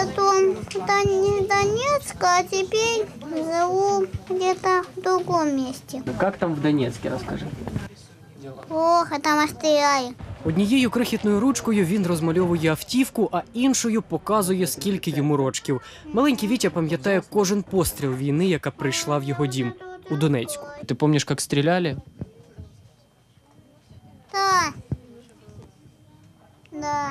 потом в Дон- Донецк, а теперь живу где-то в другом месте. Як там в Донецьку, розкажи. Плохо, там стреляли. Однією крихітною ручкою він розмальовує автівку, а іншою показує, скільки йому рочків. Маленький Вітя пам'ятає кожен постріл війни, яка прийшла в його дім у Донецьку. Ти пам'ятаєш, як стріляли? Да. Да.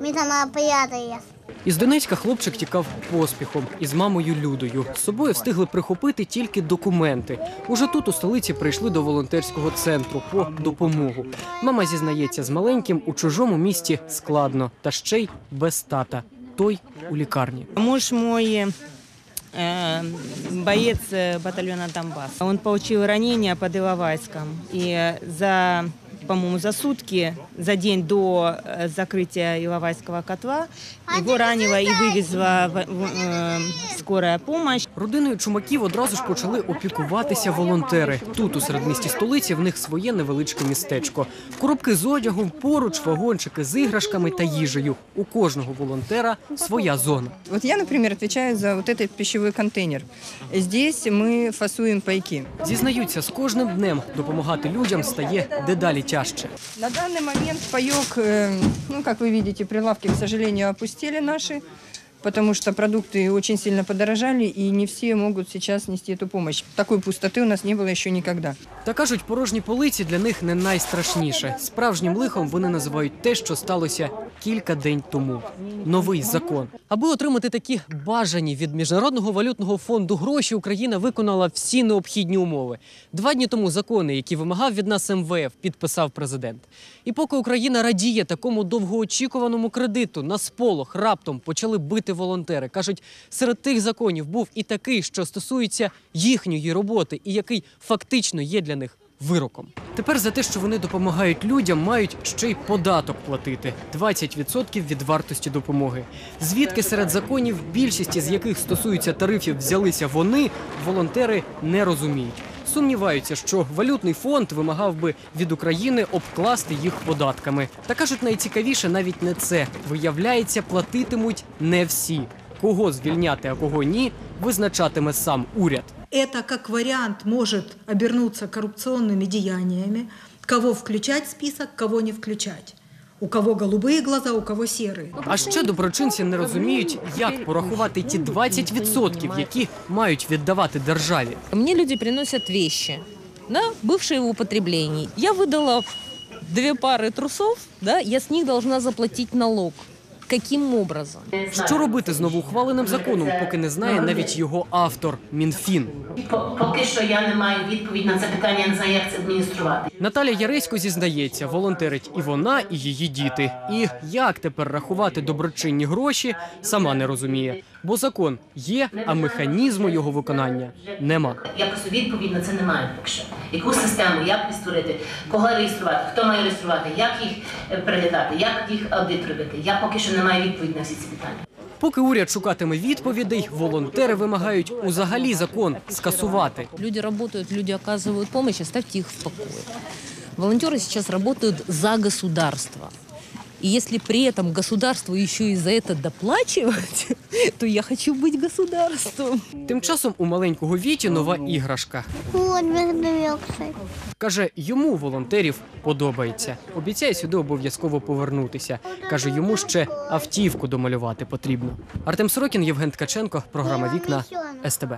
Мы там прятались. Із Донецька хлопчик тікав поспіхом із мамою Людою. З собою встигли прихопити тільки документи. Уже тут у столиці прийшли до волонтерського центру по допомогу. Мама зізнається, з маленьким у чужому місті складно, та ще й без тата. Той у лікарні. Муж мой э, боец э, батальона Донбасс. Он получил ранение под Иловайском. За, по-моему, за сутки, за день до э, закрытия Иловайского котла, его ранило и вывезла в- в- э, скорая помощь. Родиною чумаків одразу ж почали опікуватися волонтери. Тут, у середмісті столиці, в них своє невеличке містечко. Коробки з одягом, поруч вагончики з іграшками та їжею. У кожного волонтера своя зона. Вот я, например, отвечаю за вот этот пищевой контейнер. Здесь мы фасуем пайки. Зізнаються, з кожним днем допомагати людям стає дедалі тяжче. На данный момент паек, э, ну, как вы видите, прилавки, к сожалению, опустили наши, потому что продукты очень сильно подорожали, и не все могут сейчас нести эту помощь. Такой пустоты у нас не было еще никогда. Та кажуть, порожні полиці для них не найстрашніше. Справжнім лихом вони називають те, що сталося кілька день тому. Новий закон. Аби отримати такі бажані від міжнародного валютного фонду гроші, Україна виконала всі необхідні умови. Два дні тому закони, які вимагав від нас МВФ, підписав президент. І поки Україна радіє такому довгоочікуваному кредиту, на сполох раптом почали бити волонтери. кажуть, серед тих законів був і такий, що стосується їхньої роботи, і який фактично є для них вироком. Тепер за те, що вони допомагають людям, мають ще й податок платити 20% від вартості допомоги. Звідки серед законів, більшість з яких стосуються тарифів, взялися вони, волонтери не розуміють. Сумніваються, що валютний фонд вимагав би від України обкласти їх податками. Та кажуть, найцікавіше навіть не це. Виявляється, платитимуть не всі. Кого звільняти, а кого ні, визначатиме сам уряд. Это как вариант может обернуться коррупционными деяниями, кого включать в список, кого не включать. У кого голубые глаза, у кого серые. А ще доброчинці не розуміють, як порахувати ті 20%, які мають віддавати державі. Мне люди приносят вещи, да, бывшие в употреблении. Я выдала две пары трусов, да, я с них должна заплатить налог. Каким образом? Що робити з новоухваленим законом, поки не знає навіть його автор Мінфін. По- Поки що я не маю відповідь на це питання, я не знаю, як це адмініструвати. Наталя Яресько зізнається, волонтерить і вона, і її діти. І як тепер рахувати доброчинні гроші, сама не розуміє. Бо закон є, а механізму його виконання нема. Я просто відповідь на це не маю поки що. Яку систему, як створити, кого реєструвати, хто має реєструвати, як їх е, переглядати, як їх аудит робити. Я поки що не маю відповідь на всі ці питання. Поки уряд шукатиме відповідей, волонтери вимагають узагалі закон скасувати. Люди работают, люди оказывают помощь, оставьте их в покое. Волонтеры сейчас работают за государство. И если при этом государству еще и за это доплачивать, то я хочу быть государством. Тим часом у маленького Віті нова іграшка. Вот бездверксой. Каже, йому волонтерів подобається. Обіцяє сюди обов'язково повернутися. Каже, йому ще автівку домалювати потрібно. Артем Сорокін, Євген Ткаченко, програма Вікна СТБ.